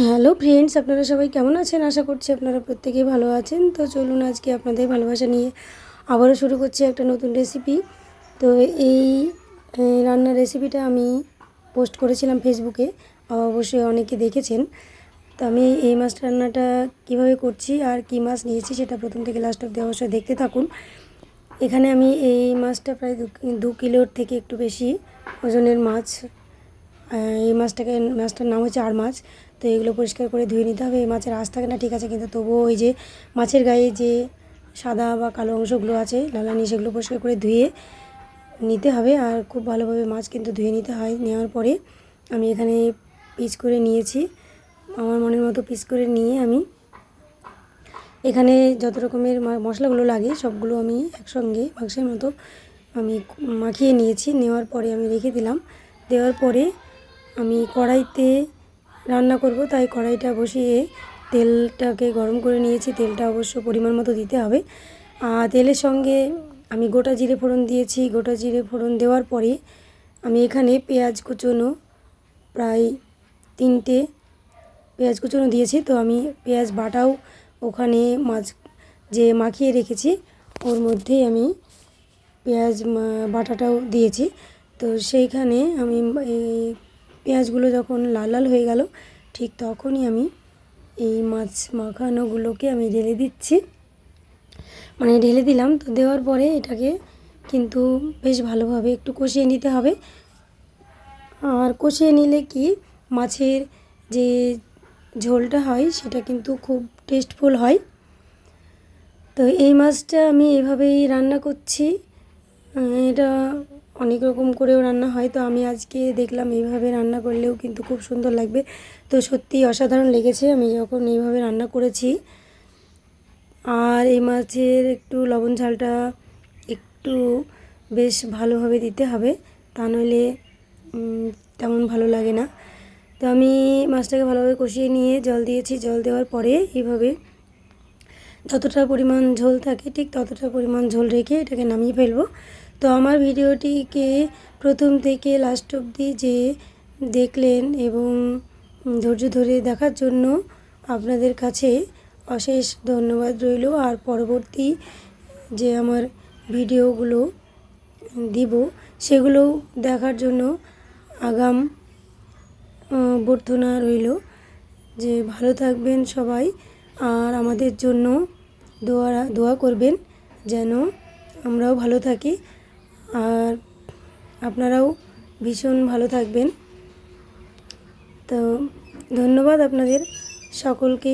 Hello friends, আপনারা সবাই কেমন আছেন? আশা করছি আপনারা প্রত্যেকেই ভালো আছেন। তো চলুন আজকে আপনাদের ভালোবাসা নিয়ে আবারও শুরু করছি একটা নতুন রেসিপি তো এই রান্নার রেসিপিটা আমি পোস্ট করেছিলাম ফেসবুকে অবশ্যই অনেকে দেখেছেন। তো আমি এই মাছ রান্নাটা কীভাবে করছি আর কি মাছ নিয়েছি সেটা প্রথম থেকে লাস্ট অব্দি অবশ্যই দেখতে থাকুন। এখানে আমি এই মাছটা প্রায় দু কিলোর থেকে একটু বেশি ওজনের মাছ এই মাছটাকে, মাছটার নাম হচ্ছে আর মাছ তো এগুলো পরিষ্কার করে ধুয়ে নিতে হবে। এই মাছের আঁশ থাকে না, ঠিক আছে, কিন্তু তবুও ওই যে মাছের গায়ে যে সাদা বা কালো অংশগুলো আছে, লালানি, সেগুলো পরিষ্কার করে ধুয়ে নিতে হবে। আর খুব ভালোভাবে মাছ কিন্তু ধুয়ে নিতে হয়। নেওয়ার পরে আমি এখানে পিস করে নিয়েছি। আমার মনের মতো পিস করে নিয়ে আমি এখানে যত রকমের মশলাগুলো লাগে, সবগুলো আমি একসঙ্গে বাক্সের মতো আমি মাখিয়ে নিয়েছি। নেওয়ার পরে আমি রেখে দিলাম। দেওয়ার পরে আমি কড়াইতে রান্না করব, তাই কড়াইটা বসিয়ে তেলটাকে গরম করে নিয়েছি। তেলটা অবশ্য পরিমাণ মতো দিতে হবে। আর তেলের সঙ্গে আমি গোটা জিরে ফোড়ন দিয়েছি। গোটা জিরে ফোড়ন দেওয়ার পরে আমি এখানে পেঁয়াজ কুচোনো প্রায় তিনটে পেঁয়াজ কুচোনো দিয়েছি। তো আমি পেঁয়াজ বাটাও ওখানে মাছ, যে মাখিয়ে রেখেছি, ওর মধ্যেই আমি পেঁয়াজ বাটাটাও দিয়েছি। তো সেইখানে আমি এই পেঁয়াজগুলো যখন লাল লাল হয়ে গেল, ঠিক তখনই আমি এই মাছ মাখানোগুলোকে আমি ঢেলে দিচ্ছি। মানে ঢেলে দিলাম, তো দেওয়ার পরে এটাকে কিন্তু বেশ ভালোভাবে একটু কষিয়ে নিতে হবে। আর কষিয়ে নিলে কি, মাছের যে ঝোলটা হয় সেটা কিন্তু খুব টেস্টফুল হয়। তো এই মাছটা আমি এভাবেই রান্না করছি। এটা অনেক রকম করেও রান্না হয়, তো আমি আজকে দেখলাম এইভাবে রান্না করলেও কিন্তু খুব সুন্দর লাগবে। তো সত্যি অসাধারণ লেগেছে, আমি যখন এইভাবে রান্না করেছি, আর এই মাছের একটু লবণ ঝালটা একটু বেশ ভালোভাবে দিতে হবে, তা নইলে তেমন ভালো লাগে না। তো আমি মাছটাকে ভালোভাবে কষিয়ে নিয়ে জল দিয়েছি, জল দেওয়ার পরে এইভাবে যতটা পরিমাণ ঝোল থাকে, ঠিক ততটা পরিমাণ ঝোল রেখে এটাকে নামিয়ে ফেলব। তো আমার ভিডিওটিকে প্রথম থেকে লাস্ট অবধি যে দেখলেন এবং ধৈর্য ধরে দেখার জন্য আপনাদের কাছে অশেষ ধন্যবাদ রইল। আর পরবর্তী যে আমার ভিডিওগুলো দিব সেগুলো দেখার জন্য আগাম প্রার্থনা রইল যে ভালো থাকবেন সবাই, আর আমাদের জন্য দোয়া দোয়া করবেন যেন আমরাও ভালো থাকি। আর আপনারাও ভীষণ ভালো থাকবেন। তো ধন্যবাদ আপনাদের সকলকে।